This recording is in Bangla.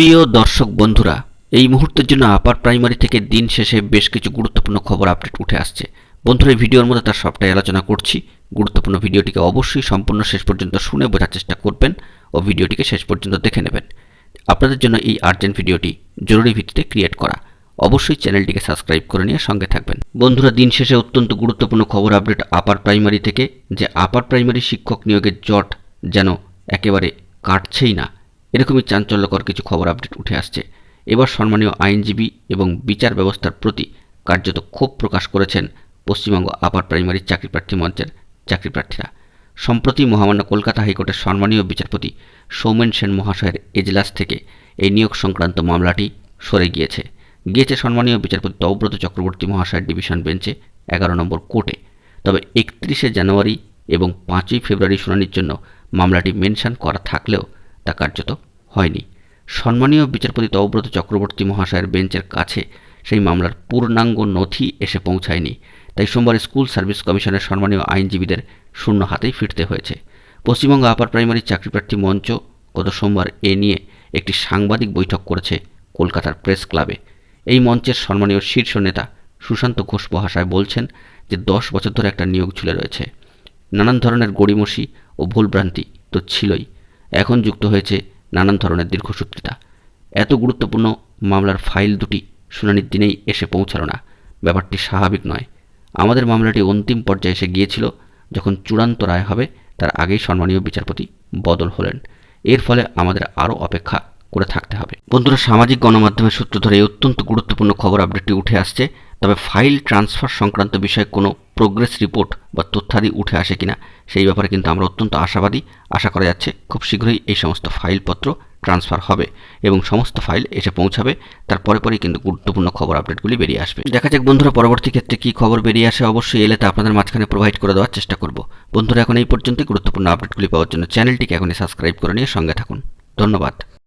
প্রিয় দর্শক বন্ধুরা, এই মুহূর্তের জন্য আপার প্রাইমারি থেকে দিন শেষে বেশ কিছু গুরুত্বপূর্ণ খবর আপডেট উঠে আসছে। বন্ধুরা, এই ভিডিওর মধ্যে তার সবটাই আলোচনা করছি। গুরুত্বপূর্ণ ভিডিওটিকে অবশ্যই সম্পূর্ণ শেষ পর্যন্ত শুনে বোঝার চেষ্টা করবেন ও ভিডিওটিকে শেষ পর্যন্ত দেখে নেবেন। আপনাদের জন্য এই আর্জেন্ট ভিডিওটি জরুরি ভিত্তিতে ক্রিয়েট করা। অবশ্যই চ্যানেলটিকে সাবস্ক্রাইব করে নিয়ে সঙ্গে থাকবেন। বন্ধুরা, দিন শেষে অত্যন্ত গুরুত্বপূর্ণ খবর আপডেট আপার প্রাইমারি থেকে যে আপার প্রাইমারি শিক্ষক নিয়োগের জট যেন একেবারে কাটছেই না। এরকমই চাঞ্চল্যকর কিছু খবর আপডেট উঠে আসছে। এবার সম্মানীয় আইনজীবী এবং বিচার ব্যবস্থার প্রতি কার্যত ক্ষোভ প্রকাশ করেছেন পশ্চিমবঙ্গ আপার প্রাইমারি চাকরিপ্রার্থী মঞ্চের চাকরিপ্রার্থীরা সম্প্রতি মহামান্য কলকাতা হাইকোর্টের সম্মানীয় বিচারপতি সৌমেন সেন মহাশয়ের এজলাস থেকে এই নিয়োগ সংক্রান্ত মামলাটি সরে গিয়েছে। গিয়েছে সম্মানীয় বিচারপতি তৌব্রত চক্রবর্তী মহাশয়ের ডিভিশন বেঞ্চে এগারো নম্বর কোর্টে। তবে একত্রিশে জানুয়ারি এবং পাঁচই ফেব্রুয়ারি শুনানির জন্য মামলাটি মেনশন করা থাকলেও তা কার্যত হয়নি। সম্মানীয় বিচারপতি তৌব্রত চক্রবর্তী মহাশয়ের বেঞ্চের কাছে সেই মামলার পূর্ণাঙ্গ নথি এসে পৌঁছায়নি। তাই সোমবার স্কুল সার্ভিস কমিশনের সম্মানীয় আইনজীবীদের শূন্য হাতেই ফিরতে হয়েছে। পশ্চিমবঙ্গ আপার প্রাইমারি চাকরিপ্রার্থী মঞ্চ গত সোমবার এ নিয়ে একটি সাংবাদিক বৈঠক করেছে কলকাতার প্রেস ক্লাবে। এই মঞ্চের সম্মানীয় শীর্ষ নেতা সুশান্ত ঘোষ মহাশয় বলছেন যে দশ বছর ধরে একটা নিয়োগ ঝুলে রয়েছে। নানান ধরনের গড়িমসি ও ভুলভ্রান্তি তো ছিলই। এখন যুক্ত হয়েছে নানান ধরনের দীর্ঘসূত্রিতা। এত গুরুত্বপূর্ণ মামলার ফাইল দুটি শুনানির দিনেই এসে পৌঁছালো না। ব্যাপারটি স্বাভাবিক নয়। আমাদের মামলাটি অন্তিম পর্যায়ে এসে গিয়েছিল যখন চূড়ান্ত রায় হবে, তার আগেই সম্মানীয় বিচারপতি বদল হলেন। এর ফলে আমাদের আরও অপেক্ষা করে থাকতে হবে। বন্ধুরা, সামাজিক গণমাধ্যমের সূত্র ধরে এই অত্যন্ত গুরুত্বপূর্ণ খবর আপডেটটি উঠে আসছে। তবে ফাইল ট্রান্সফার সংক্রান্ত বিষয়ে কোনো প্রোগ্রেস রিপোর্ট বা তথ্যাদি উঠে আসে কিনা, সেই ব্যাপারে কিন্তু আমরা অত্যন্ত আশাবাদী। আশা করা যাচ্ছে, খুব শীঘ্রই এই সমস্ত ফাইলপত্র ট্রান্সফার হবে এবং সমস্ত ফাইল এসে পৌঁছাবে। তার পরে পরেই কিন্তু গুরুত্বপূর্ণ খবর আপডেটগুলি বেরিয়ে আসবে। দেখা যাক বন্ধুরা, পরবর্তী ক্ষেত্রে কী খবর বেরিয়ে আসে। অবশ্যই এলে তা আপনাদের মাঝখানে প্রোভাইড করে দেওয়ার চেষ্টা করব। বন্ধুরা, এখন এই পর্যন্তই। গুরুত্বপূর্ণ আপডেটগুলি পাওয়ার জন্য চ্যানেলটিকে এখনই সাবস্ক্রাইব করে নিয়ে সঙ্গে থাকুন। ধন্যবাদ।